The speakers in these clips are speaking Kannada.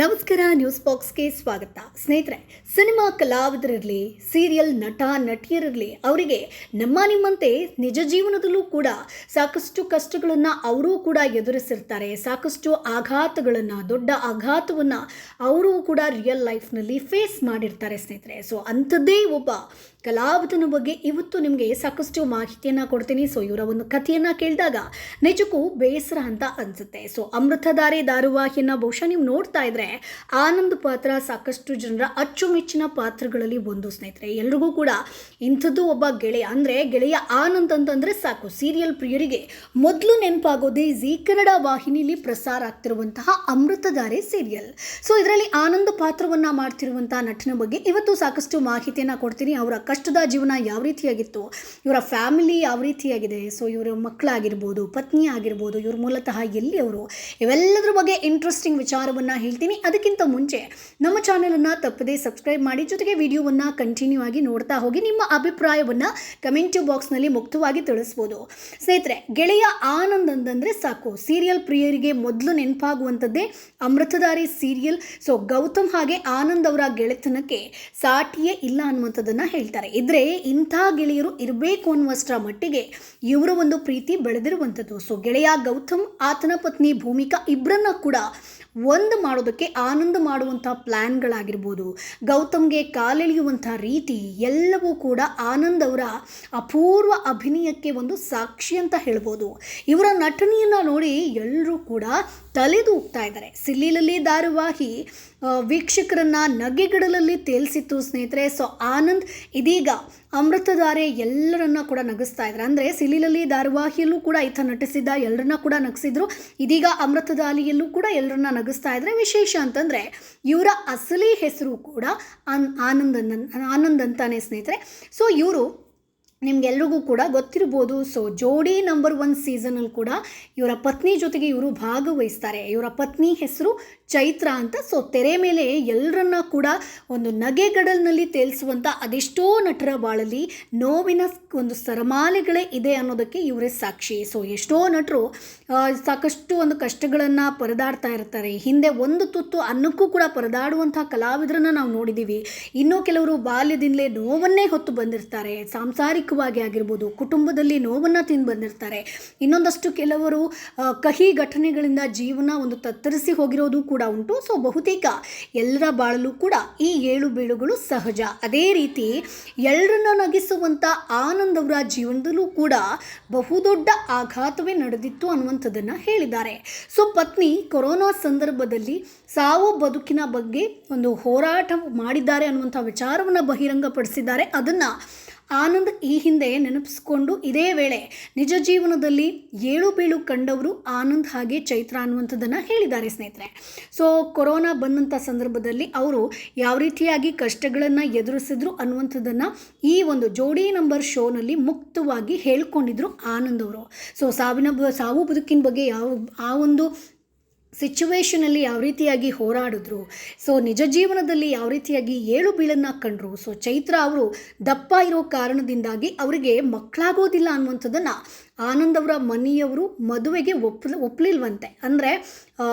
ನಮಸ್ಕಾರ, ನ್ಯೂಸ್ ಬಾಕ್ಸ್ಗೆ ಸ್ವಾಗತ. ಸ್ನೇಹಿತರೆ, ಸಿನಿಮಾ ಕಲಾವಿದರಿರಲಿ, ಸೀರಿಯಲ್ ನಟ, ನಟಿಯರಿರಲಿ, ಅವರಿಗೆ ನಮ್ಮ ನಿಮ್ಮಂತೆ ನಿಜ ಜೀವನದಲ್ಲೂ ಕೂಡ ಸಾಕಷ್ಟು ಕಷ್ಟಗಳನ್ನು ಅವರೂ ಕೂಡ ಎದುರಿಸಿರ್ತಾರೆ. ಸಾಕಷ್ಟು ಆಘಾತಗಳನ್ನು, ದೊಡ್ಡ ಆಘಾತವನ್ನು ಅವರು ಕೂಡ ರಿಯಲ್ ಲೈಫ್ನಲ್ಲಿ ಫೇಸ್ ಮಾಡಿರ್ತಾರೆ ಸ್ನೇಹಿತರೆ. ಸೊ ಅಂಥದ್ದೇ ಒಬ್ಬ ಕಲಾವಿದನ ಬಗ್ಗೆ ಇವತ್ತು ನಿಮಗೆ ಸಾಕಷ್ಟು ಮಾಹಿತಿಯನ್ನು ಕೊಡ್ತೀನಿ. ಸೊ ಇವರ ಒಂದು ಕಥೆಯನ್ನು ಕೇಳಿದಾಗ ನಿಜಕ್ಕೂ ಬೇಸರ ಅಂತ ಅನಿಸುತ್ತೆ. ಸೊ ಅಮೃತಧಾರೆ ಧಾರಾವಾಹಿಯನ್ನು ಬಹುಶಃ ನೀವು ನೋಡ್ತಾ ಇದ್ರೆ ಆನಂದ್ ಪಾತ್ರ ಸಾಕಷ್ಟು ಜನರ ಅಚ್ಚುಮೆಚ್ಚಿನ ಪಾತ್ರಗಳಲ್ಲಿ ಒಂದು ಸ್ನೇಹಿತರೆ. ಎಲ್ರಿಗೂ ಕೂಡ ಇಂಥದ್ದು ಒಬ್ಬ ಗೆಳೆಯ, ಅಂದರೆ ಗೆಳೆಯ ಆನಂದ್ ಅಂತಂದರೆ ಸಾಕು. ಸೀರಿಯಲ್ ಪ್ರಿಯರಿಗೆ ಮೊದಲು ನೆನಪಾಗೋದೇ ಝೀ ಕನ್ನಡ ವಾಹಿನಿಯಲ್ಲಿ ಪ್ರಸಾರ ಆಗ್ತಿರುವಂತಹ ಅಮೃತಧಾರೆ ಸೀರಿಯಲ್. ಸೊ ಇದರಲ್ಲಿ ಆನಂದ್ ಪಾತ್ರವನ್ನು ಮಾಡ್ತಿರುವಂತಹ ನಟನ ಬಗ್ಗೆ ಇವತ್ತು ಸಾಕಷ್ಟು ಮಾಹಿತಿಯನ್ನು ಕೊಡ್ತೀನಿ. ಅವರ ಕಷ್ಟದ ಜೀವನ ಯಾವ ರೀತಿಯಾಗಿತ್ತು, ಇವರ ಫ್ಯಾಮಿಲಿ ಯಾವ ರೀತಿಯಾಗಿದೆ, ಸೊ ಇವರ ಮಕ್ಕಳಾಗಿರ್ಬೋದು, ಪತ್ನಿ ಆಗಿರ್ಬೋದು, ಇವ್ರ ಮೂಲತಃ ಎಲ್ಲಿ ಅವರು ಇವೆಲ್ಲದರ ಬಗ್ಗೆ ಇಂಟ್ರೆಸ್ಟಿಂಗ್ ವಿಚಾರವನ್ನು ಹೇಳ್ತೀನಿ. ಅದಕ್ಕಿಂತ ಮುಂಚೆ ನಮ್ಮ ಚಾನೆಲನ್ನು ತಪ್ಪದೇ ಸಬ್ಸ್ಕ್ರೈಬ್ ಮಾಡಿ, ಜೊತೆಗೆ ವಿಡಿಯೋವನ್ನು ಕಂಟಿನ್ಯೂ ಆಗಿ ನೋಡ್ತಾ ಹೋಗಿ, ನಿಮ್ಮ ಅಭಿಪ್ರಾಯವನ್ನು ಕಮೆಂಟ್ ಬಾಕ್ಸ್ನಲ್ಲಿ ಮುಕ್ತವಾಗಿ ತಿಳಿಸ್ಬೋದು. ಸ್ನೇಹಿತರೆ, ಗೆಳೆಯ ಆನಂದ್ ಅಂತಂದರೆ ಸಾಕು. ಸೀರಿಯಲ್ ಪ್ರಿಯರಿಗೆ ಮೊದಲು ನೆನಪಾಗುವಂಥದ್ದೇ ಅಮೃತಧಾರಿ ಸೀರಿಯಲ್ ಸೊ ಗೌತಮ್ ಹಾಗೆ ಆನಂದ್ ಅವರ ಗೆಳೆತನಕ್ಕೆ ಸಾಟಿಯೇ ಇಲ್ಲ ಅನ್ನುವಂಥದ್ದನ್ನು ಹೇಳ್ತಾರೆ. ಇದ್ರೆ ಇಂಥ ಗೆಳೆಯರು ಇರಬೇಕು ಅನ್ನುವಷ್ಟರ ಮಟ್ಟಿಗೆ ಇವರ ಒಂದು ಪ್ರೀತಿ ಬೆಳೆದಿರುವಂಥದ್ದು. ಸೊ ಗೆಳೆಯ ಗೌತಮ್, ಆತನ ಪತ್ನಿ ಭೂಮಿಕಾ ಇಬ್ಬರನ್ನ ಕೂಡ ಒಂದು ಮಾಡೋದಕ್ಕೆ ಆನಂದ ಮಾಡುವಂಥ ಪ್ಲ್ಯಾನ್ಗಳಾಗಿರ್ಬೋದು ಗೌತಮ್ಗೆ ಕಾಲೆಳೆಯುವಂಥ ರೀತಿ ಎಲ್ಲವೂ ಕೂಡ ಆನಂದ್ ಅವರ ಅಪೂರ್ವ ಅಭಿನಯಕ್ಕೆ ಒಂದು ಸಾಕ್ಷಿ ಅಂತ ಹೇಳ್ಬೋದು. ಇವರ ನಟನೆಯನ್ನು ನೋಡಿ ಎಲ್ಲರೂ ಕೂಡ ತಲೆದೂಗ್ತಾ ಇದ್ದಾರೆ. ಸಿಲ್ಲಿಲಲ್ಲಿ ಧಾರಾವಾಹಿ ವೀಕ್ಷಕರನ್ನು ವೀಕ್ಷಕರನ್ನ ನಗೆಗಡಲಲ್ಲಿ ತೇಲ್ಸಿತ್ತು ಸ್ನೇಹಿತರೆ. ಸೊ, ಆನಂದ್ ಇದೀಗ ಅಮೃತಧಾರೆ ಎಲ್ಲರನ್ನ ಕೂಡ ನಗಿಸ್ತಾ ಇದ್ದಾರೆ. ಅಂದರೆ ಸಿಲಿಲಲ್ಲಿ ಧಾರಾವಾಹಿಯಲ್ಲೂ ಕೂಡ ಈತ ನಟಿಸಿದ್ದ ಎಲ್ಲರನ್ನ ಕೂಡ ನಗಿಸಿದ್ರು. ಇದೀಗ ಅಮೃತಧಾಲಿಯಲ್ಲೂ ಕೂಡ ಎಲ್ಲರನ್ನ ನಗಿಸ್ತಾ ಇದ್ದಾರೆ. ವಿಶೇಷ ಅಂತಂದರೆ ಇವರ ಅಸಲಿ ಹೆಸರು ಕೂಡ ಆನ್ ಆನಂದ್ ಆನಂದ್ ಅಂತಾನೆ ಸ್ನೇಹಿತರೆ. ಸೊ ಇವರು ನಿಮ್ಗೆಲ್ರಿಗೂ ಕೂಡ ಗೊತ್ತಿರ್ಬೋದು. ಸೊ ಜೋಡಿ ನಂಬರ್ ಒನ್ ಸೀಸನಲ್ಲಿ ಕೂಡ ಇವರ ಪತ್ನಿ ಜೊತೆಗೆ ಇವರು ಭಾಗವಹಿಸ್ತಾರೆ. ಇವರ ಪತ್ನಿ ಹೆಸರು ಚೈತ್ರ ಅಂತ. ಸೊ ತೆರೆ ಮೇಲೆ ಎಲ್ಲರನ್ನ ಕೂಡ ಒಂದು ನಗೆಗಡಲಿನಲ್ಲಿ ತೇಲಿಸುವಂಥ ಅದೆಷ್ಟೋ ನಟರ ಬಾಳಲ್ಲಿ ನೋವಿನ ಒಂದು ಸರಮಾಲೆಗಳೇ ಇದೆ ಅನ್ನೋದಕ್ಕೆ ಇವರೇ ಸಾಕ್ಷಿ. ಸೊ ಎಷ್ಟೋ ನಟರು ಸಾಕಷ್ಟು ಒಂದು ಕಷ್ಟಗಳನ್ನು ಪರದಾಡ್ತಾ ಇರ್ತಾರೆ. ಹಿಂದೆ ಒಂದು ತುತ್ತು ಅನ್ನಕ್ಕೂ ಕೂಡ ಪರದಾಡುವಂಥ ಕಲಾವಿದರನ್ನ ನಾವು ನೋಡಿದ್ದೀವಿ ಇನ್ನೂ ಕೆಲವರು ಬಾಲ್ಯದಿಂದಲೇ ನೋವನ್ನೇ ಹೊತ್ತು ಬಂದಿರ್ತಾರೆ. ಸಾಂಸಾರಿಕವಾಗಿ ಆಗಿರ್ಬೋದು, ಕುಟುಂಬದಲ್ಲಿ ನೋವನ್ನು ತಿಂದು ಬಂದಿರ್ತಾರೆ. ಇನ್ನೊಂದಷ್ಟು ಕೆಲವರು ಕಹಿ ಘಟನೆಗಳಿಂದ ಜೀವನ ಒಂದು ತತ್ತರಿಸಿ ಹೋಗಿರೋದು ಕೂಡ ಉಂಟು. ಸೊ ಬಹುತೇಕ ಎಲ್ಲರ ಬಾಳಲು ಕೂಡ ಈ ಏಳು ಬೀಳುಗಳು ಸಹಜ. ಅದೇ ರೀತಿ ಎಲ್ಲರನ್ನ ನಗಿಸುವಂಥ ಆನಂದ್ ಅವರ ಜೀವನದಲ್ಲೂ ಕೂಡ ಬಹುದೊಡ್ಡ ಆಘಾತವೇ ನಡೆದಿತ್ತು ಅನ್ನುವಂಥದ್ದನ್ನು ಹೇಳಿದ್ದಾರೆ. ಸೊ ಪತ್ನಿ ಕೊರೋನಾ ಸಂದರ್ಭದಲ್ಲಿ ಸಾವು ಬದುಕಿನ ಬಗ್ಗೆ ಒಂದು ಹೋರಾಟ ಮಾಡಿದ್ದಾರೆ ಅನ್ನುವಂಥ ವಿಚಾರವನ್ನು ಬಹಿರಂಗಪಡಿಸಿದ್ದಾರೆ. ಅದನ್ನು ಆನಂದ್ ಈ ಹಿಂದೆ ನೆನಪಿಸ್ಕೊಂಡು ಇದೇ ವೇಳೆ ನಿಜ ಜೀವನದಲ್ಲಿ ಏಳು ಬೀಳು ಕಂಡವರು ಆನಂದ್ ಹಾಗೆ ಚೈತ್ರ ಅನ್ನುವಂಥದ್ದನ್ನು ಹೇಳಿದ್ದಾರೆ ಸ್ನೇಹಿತರೆ. ಸೊ ಕೊರೋನಾ ಬಂದಂಥ ಸಂದರ್ಭದಲ್ಲಿ ಅವರು ಯಾವ ರೀತಿಯಾಗಿ ಕಷ್ಟಗಳನ್ನು ಎದುರಿಸಿದ್ರು ಅನ್ನುವಂಥದ್ದನ್ನು ಈ ಒಂದು ಜೋಡಿ ನಂಬರ್ ಶೋನಲ್ಲಿ ಮುಕ್ತವಾಗಿ ಹೇಳ್ಕೊಂಡಿದ್ರು ಆನಂದ್ ಅವರು. ಸೊ ಸಾವಿನ ಸಾವು ಬದುಕಿನ ಬಗ್ಗೆ ಯಾವ, ಆ ಒಂದು ಸಿಚುವೇಶನಲ್ಲಿ ಯಾವ ರೀತಿಯಾಗಿ ಹೋರಾಡಿದ್ರು. ಸೊ, ನಿಜ ಜೀವನದಲ್ಲಿ ಯಾವ ರೀತಿಯಾಗಿ ಏಳು ಬೀಳನ್ನು ಕಂಡ್ರು. ಸೊ, ಚೈತ್ರ ಅವರು ದಪ್ಪ ಇರೋ ಕಾರಣದಿಂದಾಗಿ ಅವರಿಗೆ ಮಕ್ಕಳಾಗೋದಿಲ್ಲ ಅನ್ನುವಂಥದ್ದನ್ನು ಆನಂದ್ ಅವರ ಮನೆಯವರು ಮದುವೆಗೆ ಒಪ್ ಒಪ್ಪಲಿಲ್ವಂತೆ ಅಂದರೆ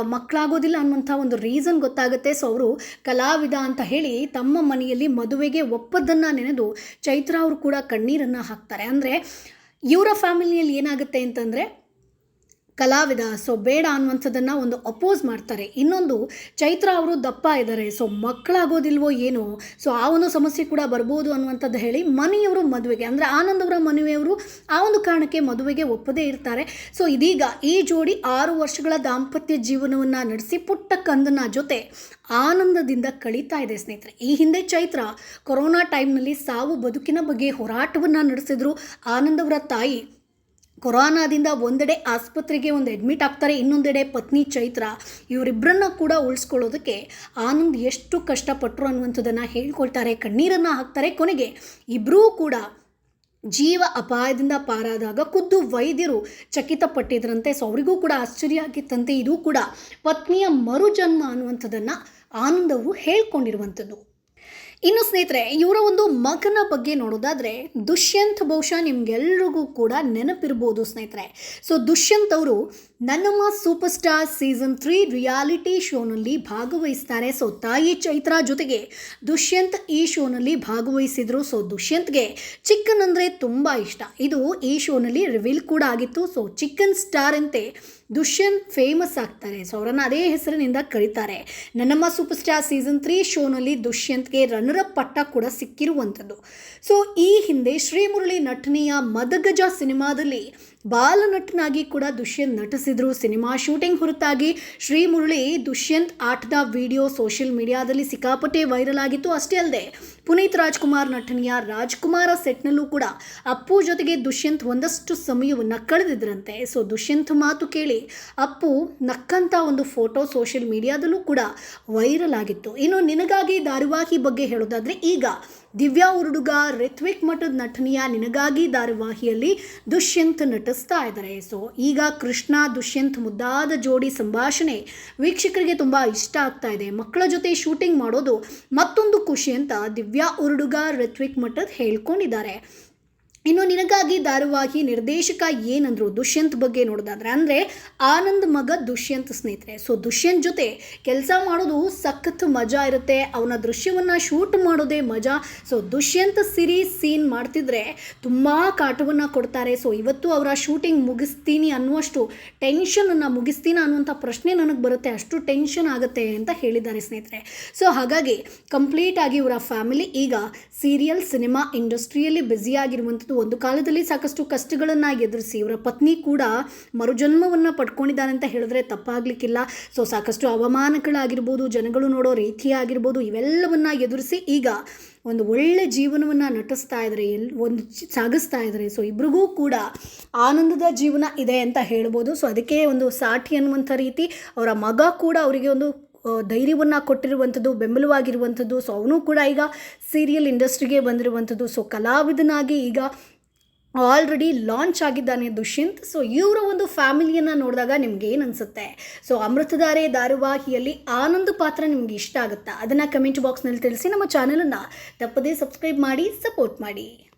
ಮಕ್ಕಳಾಗೋದಿಲ್ಲ ಅನ್ನುವಂಥ ಒಂದು ರೀಸನ್ ಗೊತ್ತಾಗುತ್ತೆ. ಸೊ, ಅವರು ಕಲಾವಿದ ಅಂತ ಹೇಳಿ ತಮ್ಮ ಮನೆಯಲ್ಲಿ ಮದುವೆಗೆ ಒಪ್ಪದ್ದನ್ನು ನೆನೆದು ಚೈತ್ರ ಅವರು ಕೂಡ ಕಣ್ಣೀರನ್ನು ಹಾಕ್ತಾರೆ. ಅಂದರೆ, ಇವರ ಫ್ಯಾಮಿಲಿಯಲ್ಲಿ ಏನಾಗುತ್ತೆ ಅಂತಂದರೆ ಕಲಾವಿದ. ಸೊ ಬೇಡ ಅನ್ನುವಂಥದ್ದನ್ನು ಒಂದು ಅಪೋಸ್ ಮಾಡ್ತಾರೆ. ಇನ್ನೊಂದು, ಚೈತ್ರ ಅವರು ದಪ್ಪ ಇದ್ದಾರೆ. ಸೊ ಮಕ್ಕಳಾಗೋದಿಲ್ವೋ ಏನೋ? ಸೊ ಆ ಒಂದು ಸಮಸ್ಯೆ ಕೂಡ ಬರ್ಬೋದು ಅನ್ನುವಂಥದ್ದು ಹೇಳಿ ಮನೆಯವರು ಮದುವೆಗೆ, ಅಂದರೆ ಆನಂದ್ ಅವರ ಮನೆಯವರು ಆ ಒಂದು ಕಾರಣಕ್ಕೆ ಮದುವೆಗೆ ಒಪ್ಪದೇ ಇರ್ತಾರೆ. ಸೊ ಇದೀಗ ಈ ಜೋಡಿ ಆರು ವರ್ಷಗಳ ದಾಂಪತ್ಯ ಜೀವನವನ್ನು ನಡೆಸಿ ಪುಟ್ಟ ಕಂದನ ಜೊತೆ ಆನಂದದಿಂದ ಕಳೀತಾ ಇದೆ ಸ್ನೇಹಿತರೆ. ಈ ಹಿಂದೆ ಚೈತ್ರ ಕೊರೋನಾ ಟೈಮ್ನಲ್ಲಿ ಸಾವು ಬದುಕಿನ ಬಗ್ಗೆ ಹೋರಾಟವನ್ನು ನಡೆಸಿದ್ರು ಆನಂದ್ ಅವರ ತಾಯಿ. ಕೊರೋನಾದಿಂದ ಒಂದೆಡೆ ಆಸ್ಪತ್ರೆಗೆ ಒಂದು ಅಡ್ಮಿಟ್ ಆಗ್ತಾರೆ, ಇನ್ನೊಂದೆಡೆ ಪತ್ನಿ ಚೈತ್ರ. ಇವರಿಬ್ಬರನ್ನ ಕೂಡ ಉಳಿಸ್ಕೊಳ್ಳೋದಕ್ಕೆ ಆನಂದ್ ಎಷ್ಟು ಕಷ್ಟಪಟ್ಟರು ಅನ್ನುವಂಥದ್ದನ್ನು ಹೇಳ್ಕೊಳ್ತಾರೆ, ಕಣ್ಣೀರನ್ನು ಹಾಕ್ತಾರೆ. ಕೊನೆಗೆ ಇಬ್ಬರೂ ಕೂಡ ಜೀವ ಅಪಾಯದಿಂದ ಪಾರಾದಾಗ ಖುದ್ದು ವೈದ್ಯರು ಚಕಿತಪಟ್ಟಿದ್ರಂತೆ. ಸೊ, ಅವರಿಗೂ ಕೂಡ ಆಶ್ಚರ್ಯ ಆಗಿತ್ತಂತೆ. ಇದು ಕೂಡ ಪತ್ನಿಯ ಮರುಜನ್ಮ ಅನ್ನುವಂಥದ್ದನ್ನು ಆನಂದವು ಹೇಳ್ಕೊಂಡಿರುವಂಥದ್ದು. ಇನ್ನು ಸ್ನೇಹಿತರೆ, ಇವರ ಒಂದು ಮಗನ ಬಗ್ಗೆ ನೋಡೋದಾದ್ರೆ, ದುಷ್ಯಂತ್ ಬಹುಶಃ ನಿಮ್ಗೆಲ್ರಿಗೂ ಕೂಡ ನೆನಪಿರ್ಬೋದು ಸ್ನೇಹಿತರೆ. ಸೊ ದುಷ್ಯಂತ್ ಅವರು Nannamma super star season three reality ಶೋನಲ್ಲಿ ಭಾಗವಹಿಸ್ತಾರೆ. ಸೊ ತಾಯಿ ಚೈತ್ರಾ ಜೊತೆಗೆ ದುಷ್ಯಂತ್ ಈ ಶೋನಲ್ಲಿ ಭಾಗವಹಿಸಿದ್ರು. ಸೊ ದುಷ್ಯಂತ್ಗೆ ಚಿಕನ್ ಅಂದರೆ ತುಂಬ ಇಷ್ಟ. ಇದು ಈ ಶೋನಲ್ಲಿ ರಿವೀಲ್ ಕೂಡ ಆಗಿತ್ತು. ಸೊ ಚಿಕನ್ ಸ್ಟಾರ್ ಅಂತೆ ದುಷ್ಯಂತ್ ಫೇಮಸ್ ಆಗ್ತಾರೆ. ಸೊ ಅವರನ್ನು ಅದೇ ಹೆಸರಿನಿಂದ ಕರೀತಾರೆ. ನನ್ನಮ್ಮ ಸೂಪರ್ ಸ್ಟಾರ್ ಸೀಸನ್ ತ್ರೀ ಶೋನಲ್ಲಿ ದುಷ್ಯಂತ್ಗೆ ರನ್ನರ್ ಅಪ್ ಪಟ್ಟ ಕೂಡ ಸಿಕ್ಕಿರುವಂಥದ್ದು. ಸೊ ಈ ಹಿಂದೆ ಶ್ರೀಮುರಳಿ ನಟನೆಯ ಮದಗಜ ಸಿನಿಮಾದಲ್ಲಿ ಬಾಲನಟನಾಗಿ ಕೂಡ ದುಷ್ಯಂತ್ ನಟಿಸಿದ್ರು. ಸಿನಿಮಾ ಶೂಟಿಂಗ್ ಹೊರತಾಗಿ ಶ್ರೀಮುರಳಿ ದುಷ್ಯಂತ್ ಆಟದ ವಿಡಿಯೋ ಸೋಷಿಯಲ್ ಮೀಡಿಯಾದಲ್ಲಿ ಸಿಕ್ಕಾಪಟ್ಟೆ ವೈರಲ್ ಆಗಿತ್ತು. ಅಷ್ಟೇ ಅಲ್ಲದೆ, ಪುನೀತ್ ರಾಜ್ಕುಮಾರ್ ನಟನೆಯ ರಾಜ್ಕುಮಾರ ಸೆಟ್ನಲ್ಲೂ ಕೂಡ ಅಪ್ಪು ಜೊತೆಗೆ ದುಷ್ಯಂತ್ ಒಂದಷ್ಟು ಸಮಯವನ್ನು ಕಳೆದಿದ್ರಂತೆ. ಸೊ, ದುಷ್ಯಂತ್ ಮಾತು ಕೇಳಿ ಅಪ್ಪು ನಕ್ಕಂಥ ಒಂದು ಫೋಟೋ ಸೋಷಿಯಲ್ ಮೀಡಿಯಾದಲ್ಲೂ ಕೂಡ ವೈರಲ್ ಆಗಿತ್ತು. ಇನ್ನು ನಿನಗಾಗಿ ಧಾರಾವಾಹಿ ಬಗ್ಗೆ ಹೇಳೋದಾದರೆ, ಈಗ ದಿವ್ಯಾ ಉರುಡುಗ ರಿತ್ವಿಕ್ ಮಠದ ನಟನೆಯ ನಿನಗಾಗಿ ಧಾರಾವಾಹಿಯಲ್ಲಿ ದುಷ್ಯಂತ್ ನಟಿಸ್ತಾ ಇದ್ದಾರೆ. ಸೊ, ಈಗ ಕೃಷ್ಣ, ದುಷ್ಯಂತ್ ಮುದ್ದಾದ ಜೋಡಿ ಸಂಭಾಷಣೆ ವೀಕ್ಷಕರಿಗೆ ತುಂಬ ಇಷ್ಟ ಆಗ್ತಾ ಇದೆ. ಮಕ್ಕಳ ಜೊತೆ ಶೂಟಿಂಗ್ ಮಾಡೋದು ಮತ್ತೊಂದು ಖುಷಿ ಅಂತ ದಿವ್ಯಾ ಉರುಡುಗ ರಿತ್ವಿಕ್ ಮಠದ್ ಹೇಳ್ಕೊಂಡಿದ್ದಾರೆ. ಇನ್ನು ನಿನಗಾಗಿ ಧಾರಾವಾಹಿ ನಿರ್ದೇಶಕ ಏನಂದ್ರು ದುಷ್ಯಂತ್ ಬಗ್ಗೆ ನೋಡೋದಾದ್ರೆ, ಅಂದರೆ ಆನಂದ್ ಮಗ ದುಷ್ಯಂತ್ ಸ್ನೇಹಿತರೆ. ಸೊ ದುಷ್ಯಂತ್ ಜೊತೆ ಕೆಲಸ ಮಾಡೋದು ಸಖತ್ ಮಜಾ ಇರುತ್ತೆ. ಅವನ ದೃಶ್ಯವನ್ನು ಶೂಟ್ ಮಾಡೋದೇ ಮಜಾ. ಸೊ ದುಷ್ಯಂತ್ ಸಿರಿ ಸೀನ್ ಮಾಡ್ತಿದ್ರೆ ತುಂಬ ಕಾಟವನ್ನು ಕೊಡ್ತಾರೆ. ಸೊ ಇವತ್ತು ಅವರ ಶೂಟಿಂಗ್ ಮುಗಿಸ್ತೀನಿ ಅನ್ನುವಷ್ಟು ಟೆನ್ಷನನ್ನು ಮುಗಿಸ್ತೀನಿ ಅನ್ನುವಂಥ ಪ್ರಶ್ನೆ ನನಗೆ ಬರುತ್ತೆ. ಅಷ್ಟು ಟೆನ್ಷನ್ ಆಗುತ್ತೆ ಅಂತ ಹೇಳಿದ್ದಾರೆ ಸ್ನೇಹಿತರೆ. ಸೊ ಹಾಗಾಗಿ ಕಂಪ್ಲೀಟ್ ಆಗಿ ಇವರ ಫ್ಯಾಮಿಲಿ ಈಗ ಸೀರಿಯಲ್ ಸಿನಿಮಾ ಇಂಡಸ್ಟ್ರಿಯಲ್ಲಿ ಬ್ಯುಸಿಯಾಗಿರುವಂಥದ್ದು ಒಂದು ಕಾಲದಲ್ಲಿ ಸಾಕಷ್ಟು ಕಷ್ಟಗಳನ್ನು ಎದುರಿಸಿ ಇವರ ಪತ್ನಿ ಕೂಡ ಮರುಜನ್ಮವನ್ನು ಪಡ್ಕೊಂಡಿದ್ದಾರೆ ಅಂತ ಹೇಳಿದ್ರೆ ತಪ್ಪಾಗಲಿಕ್ಕಿಲ್ಲ. ಸೊ ಸಾಕಷ್ಟು ಅವಮಾನಗಳಾಗಿರ್ಬೋದು ಜನಗಳು ನೋಡೋ ರೀತಿ ಆಗಿರ್ಬೋದು ಇವೆಲ್ಲವನ್ನ ಎದುರಿಸಿ ಈಗ ಒಂದು ಒಳ್ಳೆ ಜೀವನವನ್ನು ನಟಿಸ್ತಾ ಇದ್ದಾರೆ ಎಲ್, ಒಂದು ಸಾಗಿಸ್ತಾ ಇದ್ದಾರೆ ಸೊ ಇಬ್ರಿಗೂ ಕೂಡ ಆನಂದದ ಜೀವನ ಇದೆ ಅಂತ ಹೇಳ್ಬೋದು. ಸೊ ಅದಕ್ಕೆ ಒಂದು ಸಾಠಿ ಅನ್ನುವಂಥ ರೀತಿ ಅವರ ಮಗ ಕೂಡ ಅವರಿಗೆ ಒಂದು ಧೈರ್ಯವನ್ನು ಕೊಟ್ಟಿರುವಂಥದ್ದು, ಬೆಂಬಲವಾಗಿರುವಂಥದ್ದು. ಸೊ ಅವನು ಕೂಡ ಈಗ ಸೀರಿಯಲ್ ಇಂಡಸ್ಟ್ರಿಗೆ ಬಂದಿರುವಂಥದ್ದು. ಸೊ ಕಲಾವಿದನಾಗಿ ಈಗ ಆಲ್ರೆಡಿ ಲಾಂಚ್ ಆಗಿದ್ದಾನೆ ದುಷ್ಯಂತ್. ಸೊ ಇವರ ಒಂದು ಫ್ಯಾಮಿಲಿಯನ್ನು ನೋಡಿದಾಗ ನಿಮ್ಗೆ ಏನು ಅನಿಸುತ್ತೆ? ಸೊ ಅಮೃತಧಾರೆ ಧಾರಾವಾಹಿಯಲ್ಲಿ ಆನಂದ್ ಪಾತ್ರ ನಿಮ್ಗೆ ಇಷ್ಟ ಆಗುತ್ತಾ? ಅದನ್ನು ಕಮೆಂಟ್ ಬಾಕ್ಸ್ನಲ್ಲಿ ತಿಳಿಸಿ. ನಮ್ಮ ಚಾನಲನ್ನು ತಪ್ಪದೇ ಸಬ್ಸ್ಕ್ರೈಬ್ ಮಾಡಿ ಸಪೋರ್ಟ್ ಮಾಡಿ.